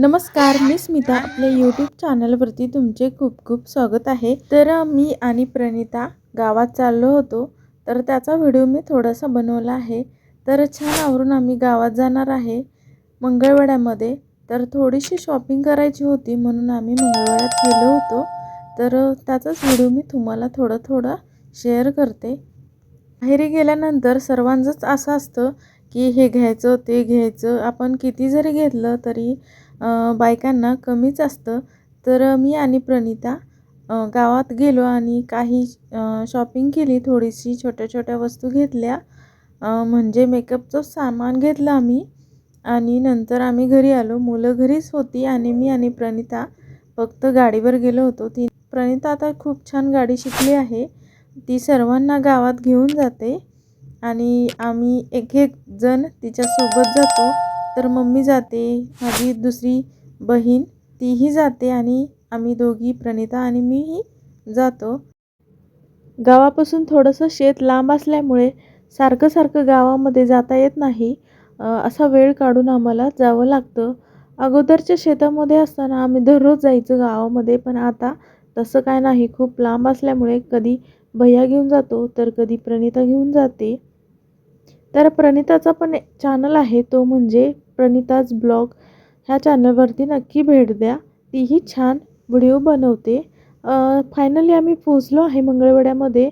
नमस्कार मी स्मिता. आपल्या यूट्यूब चॅनलवरती तुमचे खूप खूप स्वागत आहे. तर मी आणि प्रणिता गावात चाललो होतो. तर त्याचा व्हिडिओ मी थोडासा बनवला आहे. तर छान आवरून आम्ही गावात जाणार आहे मंगळवाड्यामध्ये. तर थोडीशी शॉपिंग करायची होती म्हणून आम्ही मंगळवाड्यात गेलो होतो. तर त्याचाच व्हिडिओ मी तुम्हाला थोडं थोडं शेअर करते. बाहेरी गेल्यानंतर सर्वांचंच असं असतं की हे घ्यायचं ते घ्यायचं. आपण किती जरी घेतलं तरी बायकांना कमीच असतं. तर मी आणि प्रणिता गावात गेलो आणि काही शॉपिंग केली. थोडीशी छोट्या छोट्या वस्तू घेतल्या. म्हणजे मेकअपचं सामान घेतलं आम्ही. आणि नंतर आम्ही घरी आलो. मुलं घरीच होती आणि मी आणि प्रणिता फक्त गाडीवर गेलो होतो. ती प्रणिता आता खूप छान गाडी शिकली आहे. ती सर्वांना गावात घेऊन जाते. आणि आम्ही एक एक जण तिच्यासोबत जातो. तर मम्मी जाते माझी दुसरी बहीण तीही जाते आणि आम्ही दोघी प्रणिता आणि मीही जातो. गावापासून थोडंसं शेत लांब असल्यामुळे सारखं सारखं गावामध्ये जाता येत नाही. असा वेळ काढून आम्हाला जावं लागतं. अगोदरच्या शेतामध्ये असताना आम्ही दररोज जायचं गावामध्ये पण आता तसं काय नाही. खूप लांब असल्यामुळे कधी भैया घेऊन जातो तर कधी प्रणिता घेऊन जाते. तर प्रणिताचा पण चॅनल आहे तो म्हणजे प्रणिताज ब्लॉग ह्या चॅनलवरती नक्की भेट द्या. तीही छान व्हिडिओ बनवते. फायनली आम्ही पोचलो आहे मंगळवेढ्यामध्ये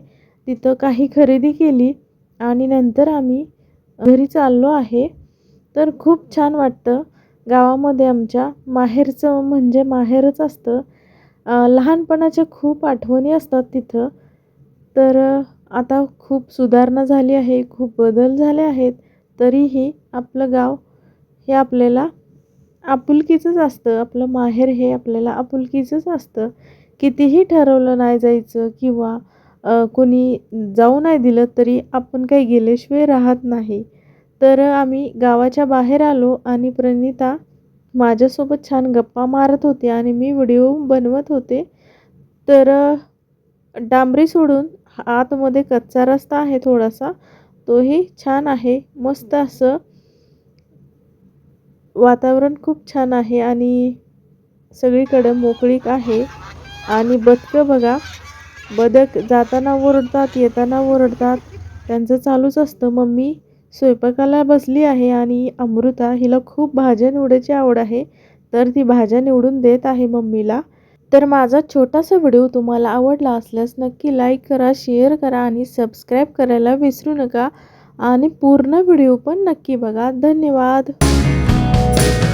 तिथं काही खरेदी केली आणि नंतर आम्ही घरी चाललो आहे. तर खूप छान वाटतं गावामध्ये आमच्या. माहेरचं म्हणजे माहेरच असतं. लहानपणाच्या खूप आठवणी असतात तिथं. तर आता खूप सुधारणा झाली आहे खूप बदल झाले आहेत. तरीही आपलं गाव हे आपल्याला आपुलकीचंच असतं. आपलं माहेर हे आपल्याला आपुलकीचंच असतं. कितीही ठरवलं नाही जायचं किंवा कोणी जाऊ नाही दिलं तरी आपण काही गेल्याशिवाय राहत नाही. तर आम्ही गावाच्या बाहेर आलो आणि प्रणिता माझ्यासोबत छान गप्पा मारत होती आणि मी व्हिडिओ बनवत होते. तर डांबरी सोडून आतमध्ये कच्चा रस्ता आहे थोडासा. तोही छान आहे. मस्त असं वातावरण खूप छान आहे आणि सगळीकडं मोकळीक आहे. आणि बदकं बघा बदक जाताना ओरडतात येताना ओरडतात. त्यांचं चालूच असतं. मम्मी स्वयंपाकाला बसली आहे आणि अमृता हिला खूप भाज्या निवडायची आवड आहे. तर ती भाज्या निवडून देत आहे मम्मीला. तर माझा छोटासा व्हिडिओ तुम्हाला आवडला असल्यास नक्की लाईक करा शेअर करा आणि सबस्क्राईब करायला विसरू नका. आणि पूर्ण व्हिडिओ पण नक्की बघा. धन्यवाद. Bye.